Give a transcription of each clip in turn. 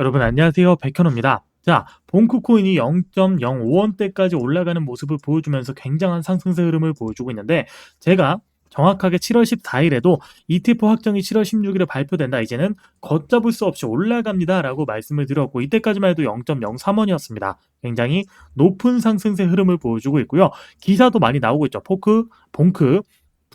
여러분 안녕하세요. 백현우입니다. 자, 봉크코인이 0.05원대까지 올라가는 모습을 보여주면서 굉장한 상승세 흐름을 보여주고 있는데 제가 정확하게 7월 14일에도 ETF 확정이 7월 16일에 발표된다. 이제는 걷잡을 수 없이 올라갑니다. 라고 말씀을 드렸고 이때까지만 해도 0.03원이었습니다. 굉장히 높은 상승세 흐름을 보여주고 있고요. 기사도 많이 나오고 있죠. 포크, 봉크,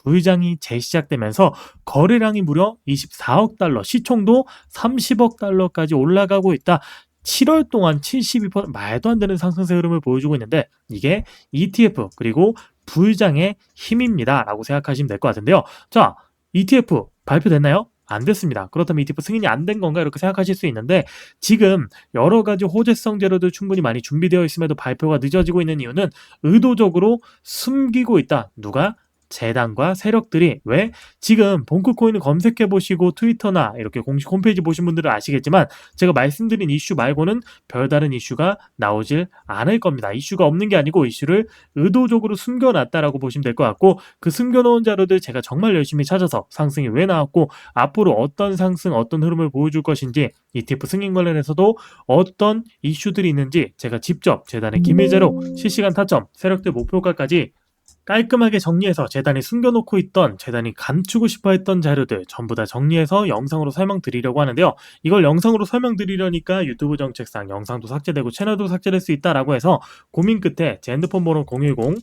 부의장이 재시작되면서 거래량이 무려 24억 달러, 시총도 30억 달러까지 올라가고 있다. 7월 동안 72% 말도 안 되는 상승세 흐름을 보여주고 있는데 이게 ETF 그리고 부의장의 힘입니다. 라고 생각하시면 될 것 같은데요. 자, ETF 발표됐나요? 안 됐습니다. 그렇다면 ETF 승인이 안 된 건가 이렇게 생각하실 수 있는데 지금 여러 가지 호재성 재료들 충분히 많이 준비되어 있음에도 발표가 늦어지고 있는 이유는 의도적으로 숨기고 있다. 누가? 재단과 세력들이 왜 지금 봉크코인을 검색해 보시고 트위터나 이렇게 공식 홈페이지 보신 분들은 아시겠지만 제가 말씀드린 이슈 말고는 별다른 이슈가 나오질 않을 겁니다. 이슈가 없는 게 아니고 이슈를 의도적으로 숨겨놨다라고 보시면 될 것 같고 그 숨겨놓은 자료들 제가 정말 열심히 찾아서 상승이 왜 나왔고 앞으로 어떤 상승 어떤 흐름을 보여줄 것인지 ETF 승인 관련해서도 어떤 이슈들이 있는지 제가 직접 재단의 기밀제로 실시간 타점 세력들 목표가까지 깔끔하게 정리해서 재단이 숨겨놓고 있던 재단이 감추고 싶어 했던 자료들 전부 다 정리해서 영상으로 설명드리려고 하는데요. 이걸 영상으로 설명드리려니까 유튜브 정책상 영상도 삭제되고 채널도 삭제될 수 있다라고 해서 고민 끝에 제 핸드폰 번호 010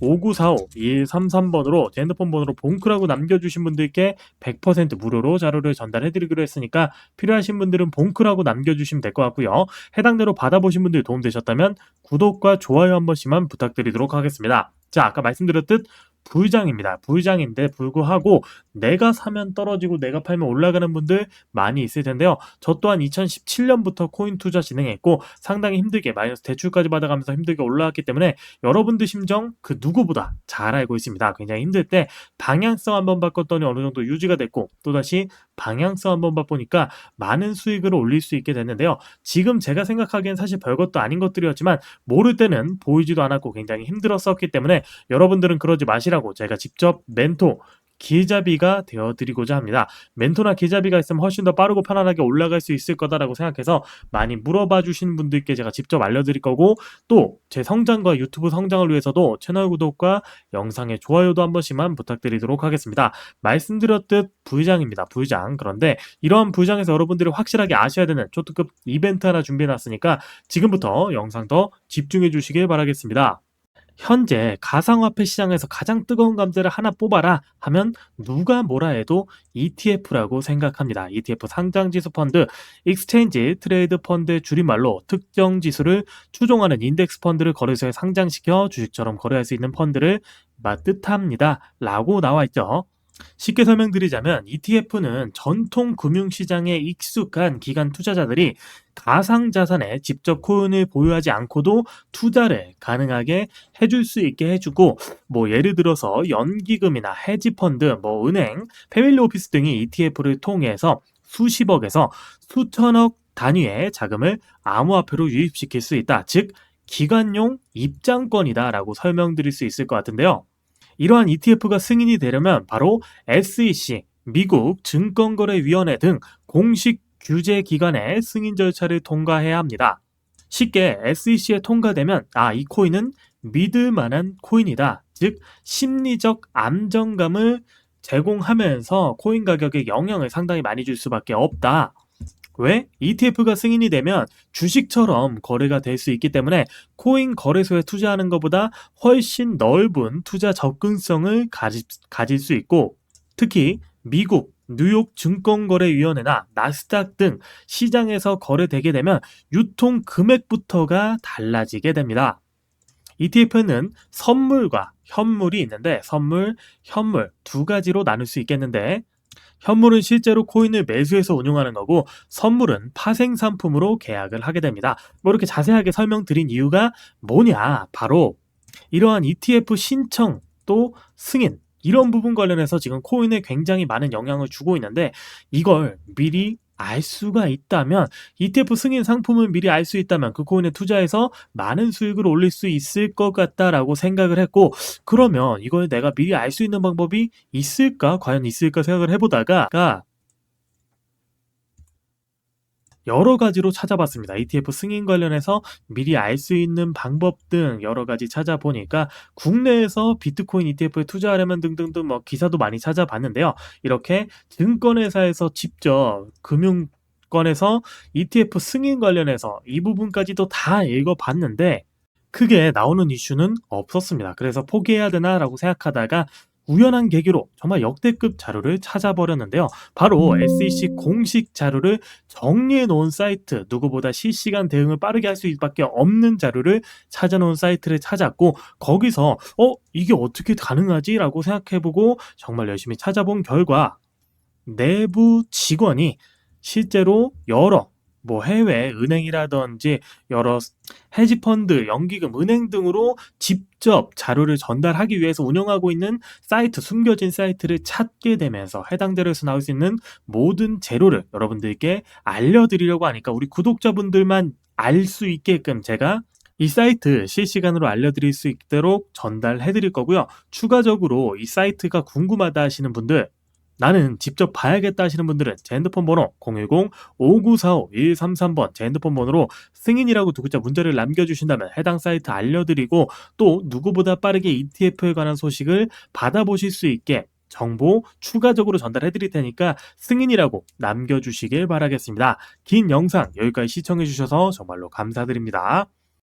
5945-2133번으로 제 핸드폰 번호로 봉크라고 남겨주신 분들께 100% 무료로 자료를 전달해드리기로 했으니까 필요하신 분들은 봉크라고 남겨주시면 될 것 같고요. 해당대로 받아보신 분들 도움되셨다면 구독과 좋아요 한 번씩만 부탁드리도록 하겠습니다. 자, 아까 말씀드렸듯 부의장입니다. 부의장인데 불구하고 내가 사면 떨어지고 내가 팔면 올라가는 분들 많이 있을 텐데요. 저 또한 2017년부터 코인 투자 진행했고 상당히 힘들게 마이너스 대출까지 받아가면서 힘들게 올라왔기 때문에 여러분들 심정 그 누구보다 잘 알고 있습니다. 굉장히 힘들 때 방향성 한번 바꿨더니 어느 정도 유지가 됐고 또다시 방향성 한번 바꾸니까 많은 수익을 올릴 수 있게 됐는데요. 지금 제가 생각하기엔 사실 별것도 아닌 것들이었지만 모를 때는 보이지도 않았고 굉장히 힘들었었기 때문에 여러분들은 그러지 마시라고 제가 직접 멘토 기자비가 되어드리고자 합니다. 멘토나 기자비가 있으면 훨씬 더 빠르고 편안하게 올라갈 수 있을 거다라고 생각해서 많이 물어봐 주신 분들께 제가 직접 알려드릴 거고 또 제 성장과 유튜브 성장을 위해서도 채널 구독과 영상의 좋아요도 한 번씩만 부탁드리도록 하겠습니다. 말씀드렸듯 부의장입니다. 부의장. 그런데 이러한 부의장에서 여러분들이 확실하게 아셔야 되는 초특급 이벤트 하나 준비해놨으니까 지금부터 영상 더 집중해 주시길 바라겠습니다. 현재 가상화폐 시장에서 가장 뜨거운 감자를 하나 뽑아라 하면 누가 뭐라 해도 ETF라고 생각합니다. ETF 상장 지수 펀드, 익스체인지 트레이드 펀드의 줄임말로 특정 지수를 추종하는 인덱스 펀드를 거래소에 상장시켜 주식처럼 거래할 수 있는 펀드를 뜻합니다. 라고 나와 있죠. 쉽게 설명드리자면 ETF는 전통 금융시장에 익숙한 기관 투자자들이 가상자산에 직접 코인을 보유하지 않고도 투자를 가능하게 해줄 수 있게 해주고 뭐 예를 들어서 연기금이나 헤지펀드, 뭐 은행, 패밀리 오피스 등이 ETF를 통해서 수십억에서 수천억 단위의 자금을 암호화폐로 유입시킬 수 있다. 즉 기관용 입장권이다라고 설명드릴 수 있을 것 같은데요. 이러한 ETF가 승인이 되려면 바로 SEC, 미국 증권거래위원회 등 공식 규제 기관의 승인 절차를 통과해야 합니다. 쉽게 SEC에 통과되면 아, 이 코인은 믿을 만한 코인이다. 즉 심리적 안정감을 제공하면서 코인 가격에 영향을 상당히 많이 줄 수밖에 없다. 왜? ETF가 승인이 되면 주식처럼 거래가 될 수 있기 때문에 코인 거래소에 투자하는 것보다 훨씬 넓은 투자 접근성을 가지, 가질 수 있고 특히 미국 뉴욕 증권거래위원회나 나스닥 등 시장에서 거래되게 되면 유통 금액부터가 달라지게 됩니다. ETF는 선물과 현물이 있는데 선물, 현물 두 가지로 나눌 수 있겠는데 현물은 실제로 코인을 매수해서 운용하는 거고 선물은 파생 상품으로 계약을 하게 됩니다. 뭐 이렇게 자세하게 설명드린 이유가 뭐냐? 바로 이러한 ETF 신청 또 승인 이런 부분 관련해서 지금 코인에 굉장히 많은 영향을 주고 있는데 이걸 미리 알 수가 있다면 ETF 승인 상품을 미리 알 수 있다면 그 코인에 투자해서 많은 수익을 올릴 수 있을 것 같다라고 생각을 했고 그러면 이걸 내가 미리 알 수 있는 방법이 있을까? 과연 있을까 생각을 해보다가 여러 가지로 찾아봤습니다. ETF 승인 관련해서 미리 알 수 있는 방법 등 여러 가지 찾아보니까 국내에서 비트코인 ETF에 투자하려면 등등등 뭐 기사도 많이 찾아봤는데요. 이렇게 증권회사에서 직접 금융권에서 ETF 승인 관련해서 이 부분까지도 다 읽어봤는데 크게 나오는 이슈는 없었습니다. 그래서 포기해야 되나라고 생각하다가 우연한 계기로 정말 역대급 자료를 찾아버렸는데요. 바로 SEC 공식 자료를 정리해 놓은 사이트, 누구보다 실시간 대응을 빠르게 할 수밖에 없는 자료를 찾아놓은 사이트를 찾았고 거기서 어 이게 어떻게 가능하지라고 생각해보고 정말 열심히 찾아본 결과 내부 직원이 실제로 여러 뭐 해외 은행이라든지 여러 헤지펀드, 연기금, 은행 등으로 직접 자료를 전달하기 위해서 운영하고 있는 사이트, 숨겨진 사이트를 찾게 되면서 해당 자료에서 나올 수 있는 모든 재료를 여러분들께 알려드리려고 하니까 우리 구독자분들만 알 수 있게끔 제가 이 사이트 실시간으로 알려드릴 수 있도록 전달해 드릴 거고요. 추가적으로 이 사이트가 궁금하다 하시는 분들 나는 직접 봐야겠다 하시는 분들은 제 핸드폰 번호 010-5945-133번 제 핸드폰 번호로 승인이라고 두 글자 문자를 남겨주신다면 해당 사이트 알려드리고 또 누구보다 빠르게 ETF에 관한 소식을 받아보실 수 있게 정보 추가적으로 전달해 드릴 테니까 승인이라고 남겨주시길 바라겠습니다. 긴 영상 여기까지 시청해 주셔서 정말로 감사드립니다.